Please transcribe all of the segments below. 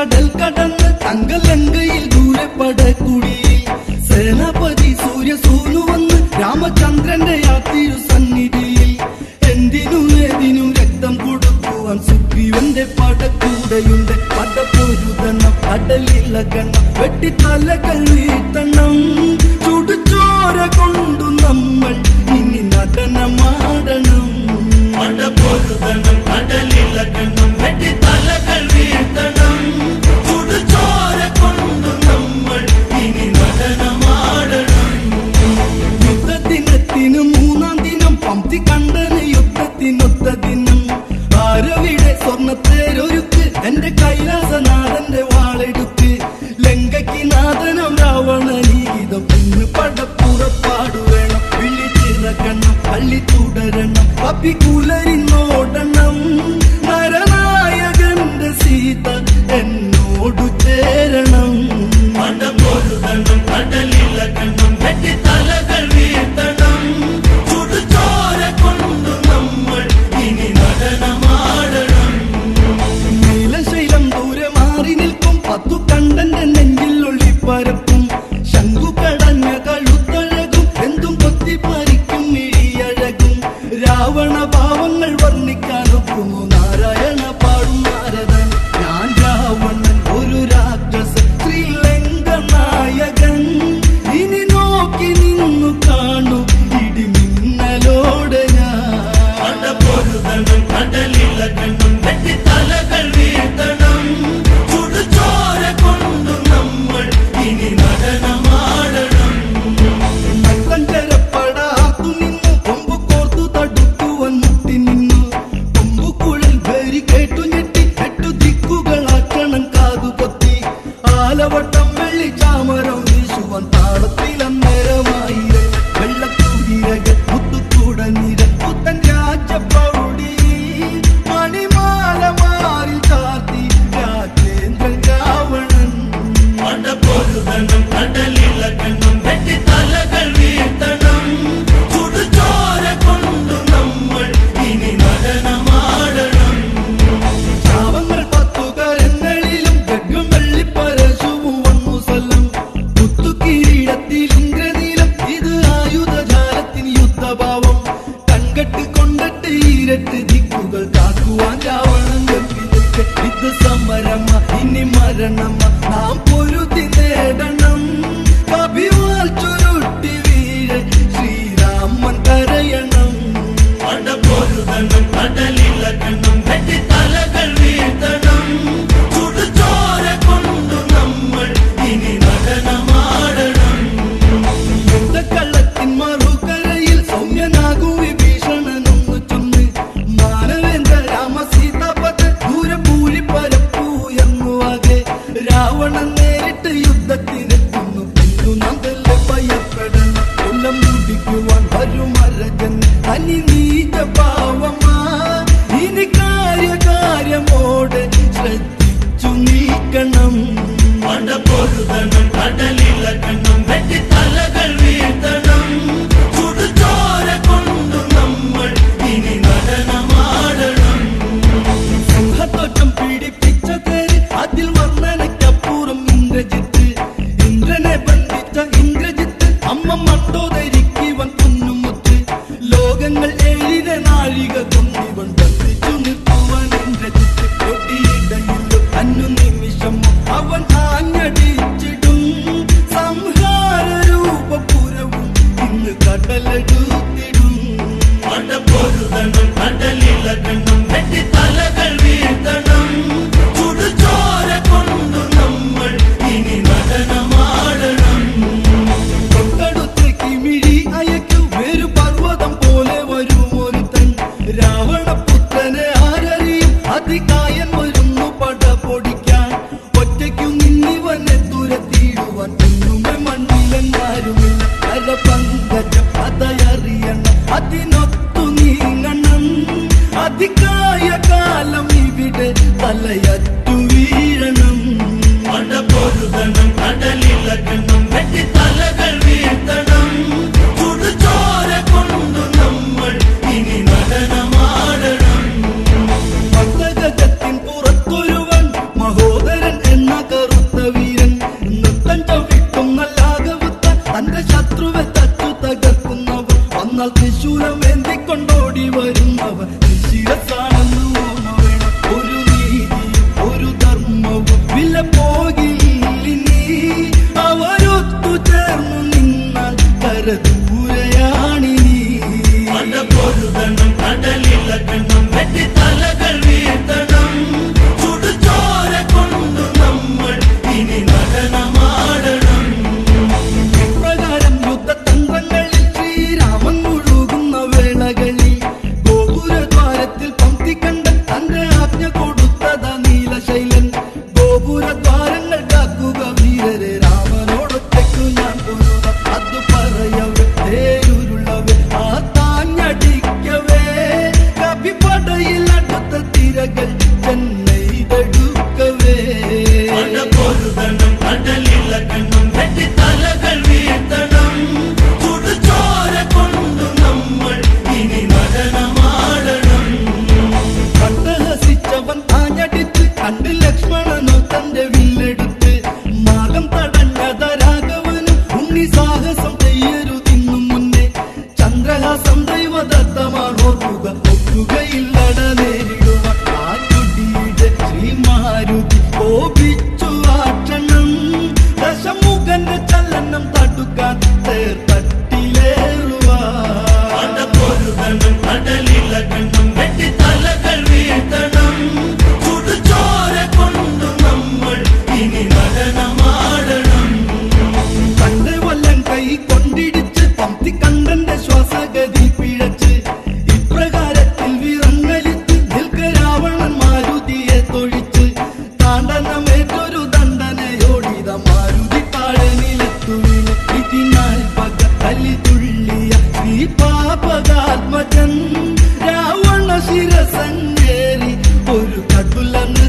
കടൽ കടന്ന് തങ്കലങ്കയിൽ ദൂരപ്പടക്കുടിയിൽ സേനാപതി സൂര്യ സൂനു വന്ന് രാമചന്ദ്രന്റെ യാത്തിരു സന്നിധിയിൽ എന്തിനും ഏതിനും രക്തം കൊടുക്കുവാൻ സുഗ്രീവന്റെ പടക്കൂടെയുണ്ട്. പടപ്പൊരുതണം കടലിളകണം വെട്ടിത്തലകൾ വീഴ്ത്തണം കൈലാസനാഥന്റെ വാളെടുത്ത് ലങ്കയ്ക്ക് നാഥനം രാവണനീതം എന്ന് പടപ്പുറപ്പാടു വേണം വിളിച്ചിറക്കണം പള്ളി തുടരണം. അഭികുലരി மரணம் கடல் കണ്ടോടി വരുന്നവർ ശിരസാണെന്ന് ഓർമ്മ ഒരു നീതി ഒരു ധർമ്മവും വില പോകില്ലേ അവരൊത്തു ചേർന്നു നിങ്ങൾ കരദൂരയാണിനി. കടലിളക്കണം വെട്ടി തലകൾ ஒற்றுகையில் நடனே சங்கேரி ஒரு கதுலன்னு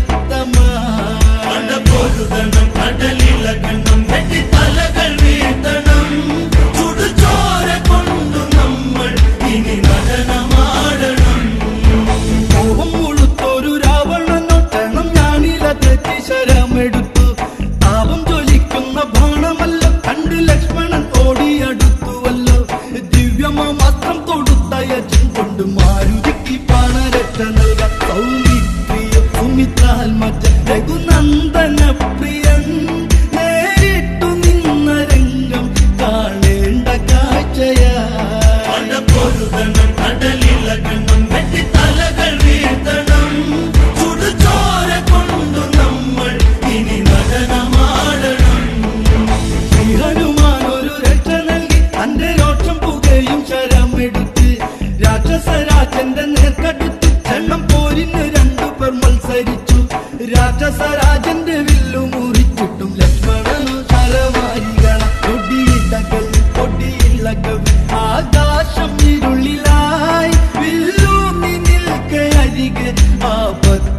ആകാശം ഇരുളിലായി വില്ലൂന്നി നിൽക്കയരികെ ആപത്ത്